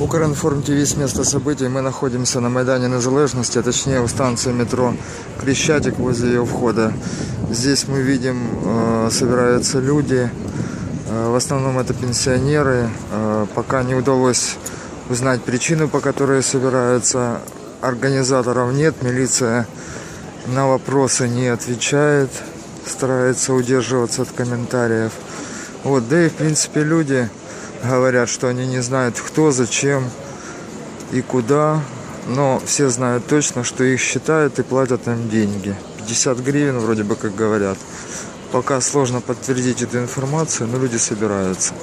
Укринформ ТВ с места событий. Мы находимся на Майдане Незалежности, а точнее у станции метро Крещатик возле ее входа. Здесь мы видим, э, собираются люди. Э, В основном это пенсионеры. Э, Пока не удалось узнать причину, по которой собираются. Организаторов нет, милиция на вопросы не отвечает, старается удерживаться от комментариев. Вот, да и в принципе люди говорят, что они не знают кто, зачем и куда, но все знают точно, что их считают и платят им деньги. 50 гривен вроде бы как говорят. Пока сложно подтвердить эту информацию, но люди собираются.